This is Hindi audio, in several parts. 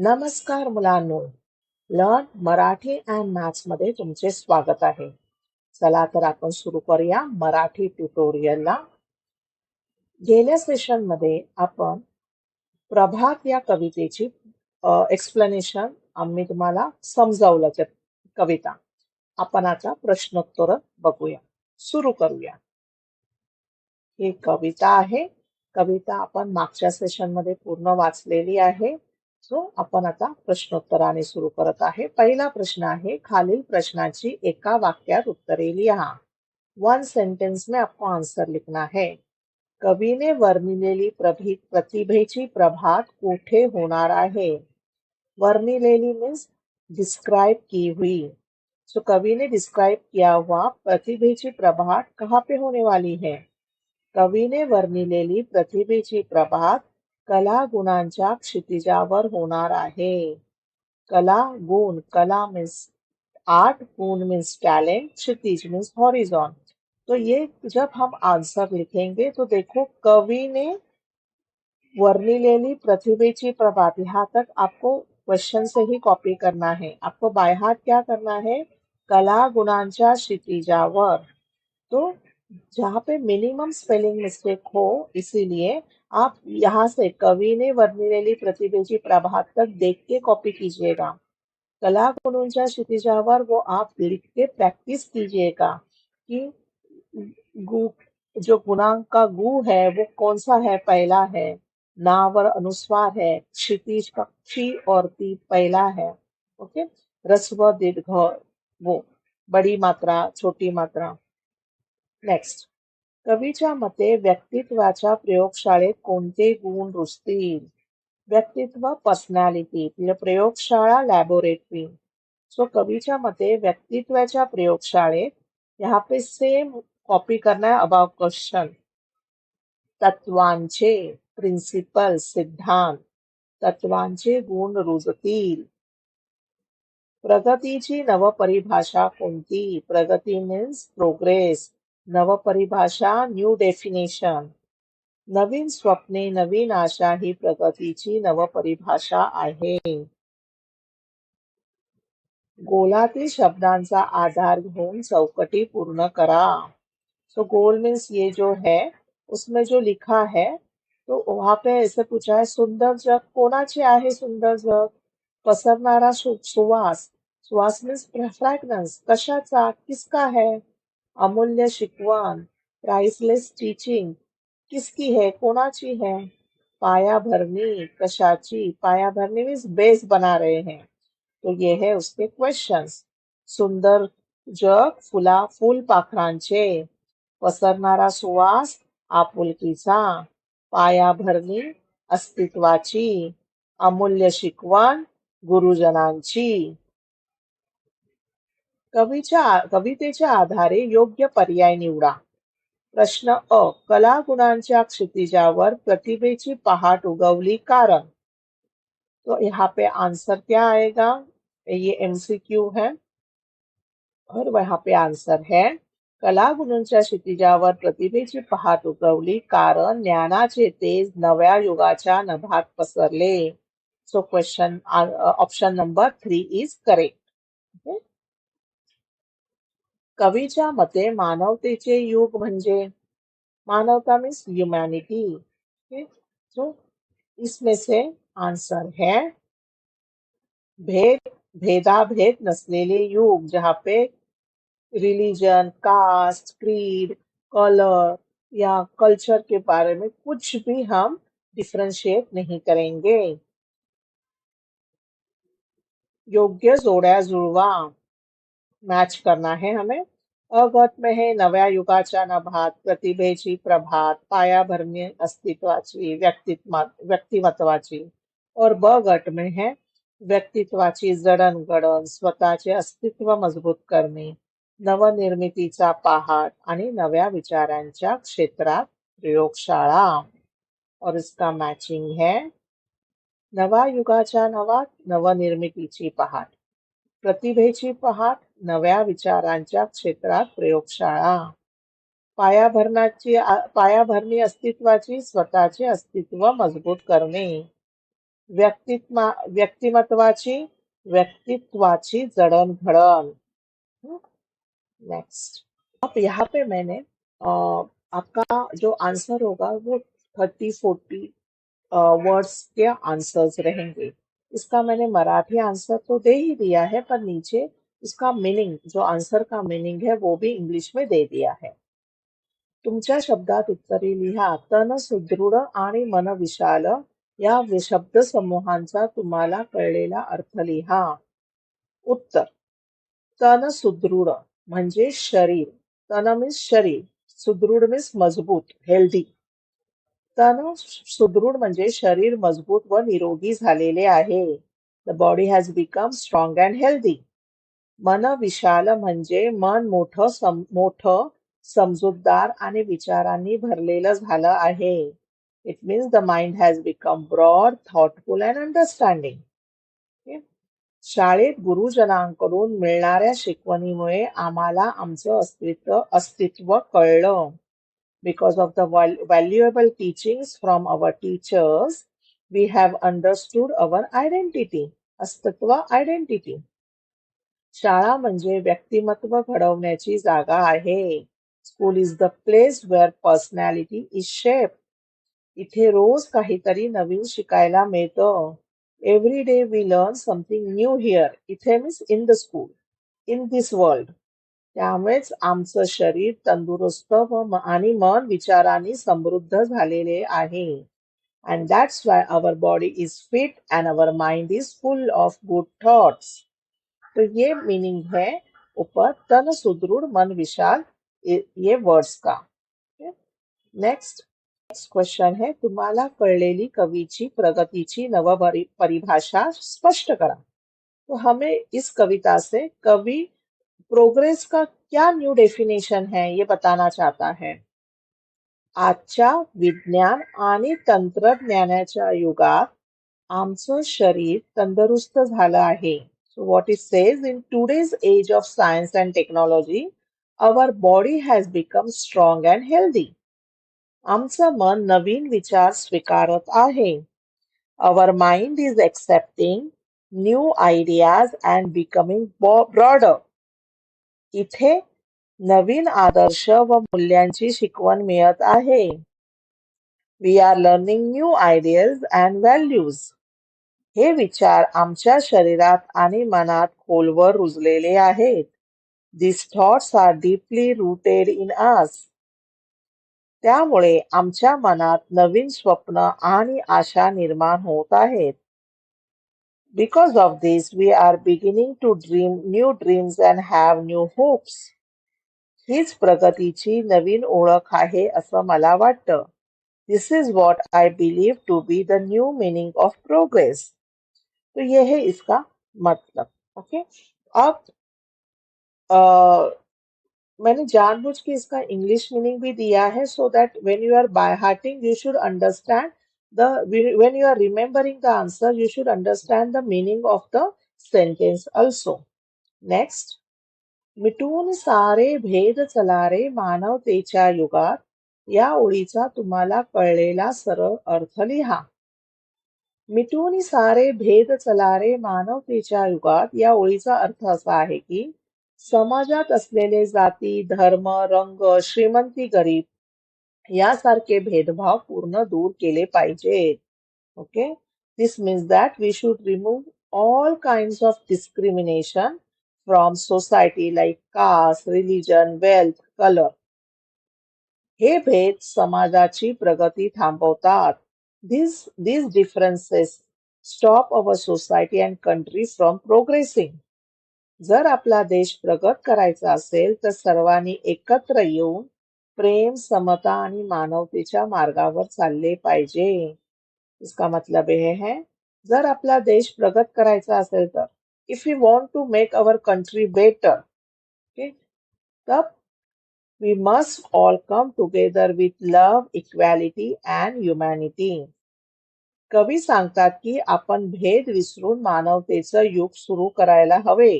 नमस्कार मुलांनो. लर्न मराठी अँड मॅथ्समध्ये तुमचे स्वागत आहे. चला तर आपण सुरू करूया मराठी ट्युटोरियलला गेल्या सेशनमध्ये आपण प्रभात या कवितेची एक्सप्लेनेशन आम्ही तुम्हाला समजावलं त्या कविता. आपण आता प्रश्नोत्तर बघूया. सुरू करूया. ही कविता आहे. कविता आपण मागच्या सेशनमध्ये पूर्ण वाचलेली आहे. सो आपण आता प्रश्नोत्तराने सुरू करत आहे. पहिला प्रश्न आहे, खालील प्रश्नाची एका वाक्यात उत्तरे लिहा. वन सेंटेन्स में आपको आंसर लिखना है. कवीने वर्णिलेली प्रभि, प्रतिभेची प्रभात कुठे होणार आहे? वर्णिलेली मीन्स डिस्क्राइब की हुई. सो कवि ने डिस्क्राइब किया हुआ प्रतिभेची प्रभात कहाँ पे होने वाली है? कवीने वर्णिलेली प्रतिभेची प्रभात कला गुणांच्या क्षितिजावर होणार आहे. कला गुण, कला मीन्स आर्ट गुण मीन्स टैलेंट क्षितिज मीन्स हॉरिजॉन तो ये जब हम आंसर लिखेंगे तो देखो कवि ने वर्णी ले वर्णिलेली प्रतिभेची प्रभात यहाँ तक आपको क्वेश्चन से ही कॉपी करना है. आपको बाय हाथ क्या करना है? कला गुणांच्या क्षितिजावर. तो जहाँ पे मिनिमम स्पेलिंग मिस्टेक हो, इसीलिए आप यहाँ से कवि ने वर्णिलेली प्रतिभेची प्रभात तक देख के कॉपी कीजिएगा। कला गुणोंच्या क्षितिजावर वो आप लिख के प्रैक्टिस कीजिएगा कि गु, जो गुणांक का गु है, वो कौन सा है? पहला है। नावर अनुस्वार है। क्षितिज का क्षी और ती पहला है। ओके? रस्व दीर्घ, वो बड़ी मात्रा, छोटी मात्रा। नेक्स्ट कवीच्या मते व्यक्तित्वाच्या प्रयोगशाळेत कोणते गुण रुजतील? व्यक्तित्व पर्सनॅलिटी म्हणजे प्रयोगशाळा लॅबोरेटरी सो कवीच्या मते व्यक्तित्वाच्या प्रयोगशाळेत यहाँ पे सेम कॉपी करना है अबाव क्वेश्चन तत्वांचे प्रिन्सिपल सिद्धांत. तत्वांचे गुण रुजतील. प्रगतीची नवपरिभाषा कोणती? प्रगती मीन्स प्रोग्रेस नवपरिभाषा न्यू डेफिनेशन नवीन स्वप्ने, नवीन आशा ही प्रगतीची नवपरिभाषा आहे. गोलातील शब्दांचा आधार घेऊन चौकटी पूर्ण करा. सो गोल मीन्स ये जो है, उसमें जो लिखा है तो वहाँ पे ऐसे पूछा है, सुंदर जग कोणाचे आहे सुंदर जग? पसरणारा सुवास सुवास मीन्स फ्रॅग्रन्स कशाचा? किसका है? अमूल्य शिकवण प्राइसलेस टीचिंग किसकी है? कोणाची है? पाया भरनी, कशाची? पाया भरनी मीन्स बेस बना रहे हैं। तो ये है उसके क्वेश्चंस सुंदर जग, फुला फुल पाखरांचे। पसरणारा सुवास आपुलकीचा पायाभरणी अस्तित्वाची। अमूल्य शिकवण, गुरुजनांची। कवीच्या कवितेच्या आधारे योग्य पर्याय निवडा. प्रश्न अ, कला गुणांच्या क्षितिजावर प्रतिभेची पहाट उगवली कारण. तो यहाँ पे आंसर क्या आएगा? ये एमसीक्यू है। और वहाँ पे आंसर है, कला गुणांच्या क्षितिजावर प्रतिभेची पहाट उगवली कारण ज्ञानाचे तेज नव्या युगाच्या नभात पसरले. So question option number three is correct कवीच्या मते मानवतेचे युग म्हणजे मानवता मीन्स ह्यूमैनिटी सो इसमें से आंसर है, भेद, भेदाभेद नसलेले युग जहाँ पे रिलीजन कास्ट क्रीड कलर या कल्चर के बारे में कुछ भी हम डिफरेंशिएट नहीं करेंगे। योग्य जोड्या जुळवा मॅच करना है हमें। अगत में है, नव्या युगाच्या नभात, प्रतिभेची प्रभात, पायाभरणी अस्तित्वाची व्यक्तित्व व्यक्तिमत्वाची. और ब गट में है, व्यक्तित्वाची जडणघडण, स्वतःचे अस्तित्व मज़बूत करणे, नवनिर्मितीचा पहाट आणि नव्या विचारांच्या क्षेत्रात प्रयोगशाळा. और इसका मैचिंग है, नवा युगाच्या नवात, नवनिर्मितीची पहाट. प्रतिभेची पहाट नव्या विचारांच्या क्षेत्रात प्रयोगशाळा. पायाभरणाची पायाभरणी अस्तित्वाची स्वतःचे अस्तित्व मज़बूत करणे. व्यक्तित्वा व्यक्तिमत्वाची व्यक्तित्वाची जडणघडण. नेक्स्ट अब यहाँ पे मैंने अ, आपका जो आंसर होगा वो थर्टी फोर्टी वर्ड्स के आंसर्स रहेंगे। इसका मैंने मराठी आंसर तो दे ही दिया है, पर नीचे इसका मीनिंग, जो आंसर का मीनिंग है, वो भी इंग्लिश में दे दिया है। तुमच्या शब्दात उत्तरे लिहा, तन सुदृढ आणि मन विशाल, या वि- शब्दसमूहांचा तुम्हाला कळलेला अर्थ लिहा. उत्तर, तन सुदृढ, म्हणजे शरीर. तन मीन्स शरीर. सुदृढ मीन्स मज़बूत हेल्दी रक्तानं सुदृढ म्हणजे शरीर मजबूत व निरोगी झालेले आहे. The body has become strong and healthy मन विशाल म्हणजे मन मोठं सम, मोठं समजूतदार आणि विचारांनी भरलेलं झालं आहे. It means the mind has become broad thoughtful and understanding शाळेत गुरुजनांकडून मिळणाऱ्या शिकवणीमुळे आम्हाला आमचं अस्तित्व अस्तित्व कळलं. Because of the valuable teachings from our teachers we have understood our identity अस्तित्व आयडेंटिटी शाळा म्हणजे व्यक्तिमत्व घडवण्याची जागा आहे school is the place where personality is shape इथे रोज काहीतरी नवीन शिकायला मिळतं every day we learn something new here इथे means in the school in this world त्यामुळेच आमचं शरीर तंदुरुस्त व आणि मन विचारांनी समृद्ध झालेले आहे. And that's why our body is fit and our mind is full of good thoughts तो ये मीनिंग है ऊपर तन सुदृढ़ मन विशाल ये वर्ड्स का. नेक्स्ट नेक्स्ट क्वेश्चन है, तुम्हाला कळलेली कवीची प्रगतीची नव परिभाषा स्पष्ट करा. तो हमें इस कविता से कवि प्रोग्रेस का क्या न्यू डेफिनेशन है, ये बताना चाहता है। आजच्या विज्ञान आणि तंत्रज्ञानाच्या युगात आमचं शरीर तंदुरुस्त झालं आहे. So what it says in today's age of science and technology our body has become strong and healthy आमचं मन नवीन विचार स्वीकारत आहे. Our mind is accepting new ideas and becoming broader इथे नवीन आदर्श व मूल्यांची शिकवण मिळत आहे. We are learning new ideas and values हे विचार आमच्या शरीरात आणि मनात खोलवर रुजलेले आहेत. This thoughts are deeply rooted in us त्यामुळे आमच्या मनात नवीन स्वप्न आणि आशा निर्माण होत आहेत. Because of this we are beginning to dream new dreams and have new hopes हीच प्रगतीची नवीन ओळख आहे असं मला वाटतं this is what I believe to be the new meaning of progress तो ये है इसका मतलब ओके अब अ, मैंने जानबूझ के इसका इंग्लिश मीनिंग भी दिया है so that when you are by hearting you should understand the when you are remembering the answer, you should understand the meaning of the sentence also. Next मिटून सारे भेद चलारे मानवतेच्या युगात. या ओळीचा तुम्हाला कळलेला सरळ अर्थ लिहा. मिटून सारे भेद चलारे मानवतेच्या युगात. या ओळीचा अर्थ असा आहे की समाजात असलेले जाती धर्म रंग श्रीमंती गरीब यासारखे भेदभाव पूर्ण दूर केले पाहिजेत. Okay this means that we should remove all kind of discrimination from society like caste religion wealth colour हे भेद समाजाची प्रगती थांबवतात. This these differences stop our society and country from progressing. जर आपला देश प्रगत करायचा असेल तर सर्वांनी एकत्र येऊन प्रेम समता आणि मानवतेच्या मार्गावर चालले पाहिजे. इसका मतलब ये है जर आपला देश प्रगत करायचा असेल तर if you want to make our country better तब we must all come together with love equality and humanity कवी सांगतात की आपण भेद विसरून मानवतेचं युग सुरू करायला हवे.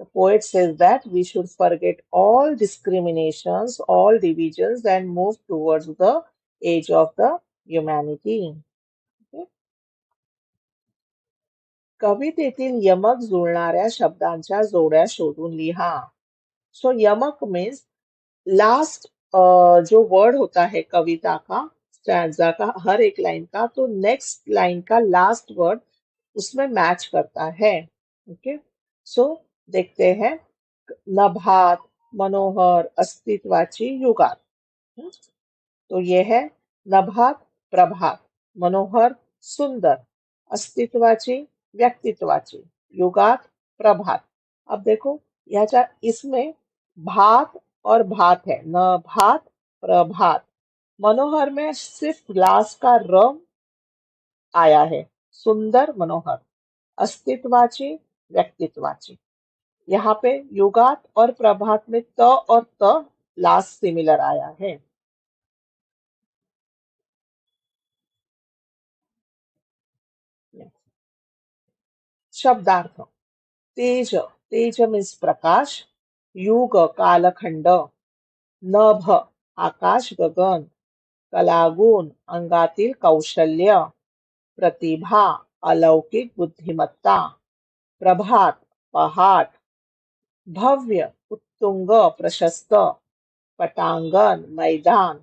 The poet says that we should forget all discriminations, all divisions, and move towards the age of the humanity. कवितेतील यमक जुळणाऱ्या शब्दांच्या जोड्या शोधून लिहा सो यमक मीन्स लास्ट जो वर्ड होता है कविता का स्टैंजा का हर एक लाइन का तो नेक्स्ट लाइन का लास्ट वर्ड उसमें मैच करता है ओके सो देखते हैं। नभात मनोहर अस्तित्वाची युगात। हम्म, तो ये है नभात प्रभात। मनोहर सुंदर। अस्तित्वाची व्यक्तित्वाची। युगात प्रभात। अब देखो याच्या इसमें भात और भात है। न भात प्रभात। मनोहर में सिर्फ़ लास्ट का र आया है। सुंदर मनोहर। अस्तित्वाची व्यक्तित्वाची। यहाँ पे युगात और प्रभात में त और त लास्ट सिमिलर आया है। शब्दार्थ, तेज तेज मीन्स प्रकाश, युग, कालखंड, नभ, आकाश, गगन, कलागुण, अंगातील कौशल्य, प्रतिभा, अलौकिक बुद्धिमत्ता, प्रभात, पहाट भव्य उत्तुंग प्रशस्त पटांगण मैदान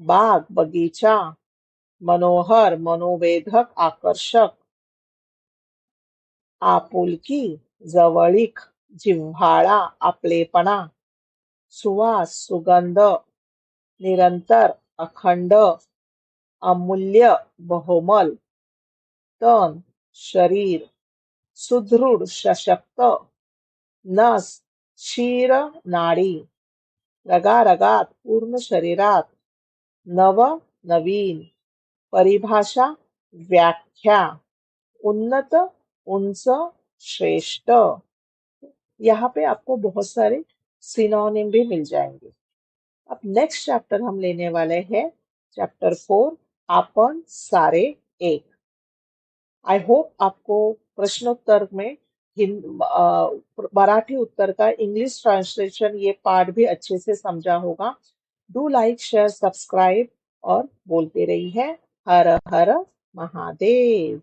बाग बगीचा मनोहर मनोवेधक आकर्षक आपुलकी जवळीक जिव्हाळा आपलेपणा सुवास सुगंध निरंतर अखंड अमूल्य बहुमल तन शरीर सुदृढ सशक्त नस क्षीर नाडी रगारगात पूर्ण शरीरात नव नवीन। परिभाषा व्याख्या। उन्नत, उंच, श्रेष्ठ। यहाँ पे आपको बहुत सारे सिनोनिम भी मिल जाएँगे। अब नेक्स्ट चैप्टर हम लेने वाले हैं। चैप्टर फोर आपण सारे एक। आई होप आपको प्रश्नोत्तर में हिंद मराठी उत्तर का इंग्लिश ट्रांसलेशन ये पार्ट भी अच्छे से समझा होगा। डू लाइक शेयर सब्सक्राइब और बोलते रही है हर हर महादेव।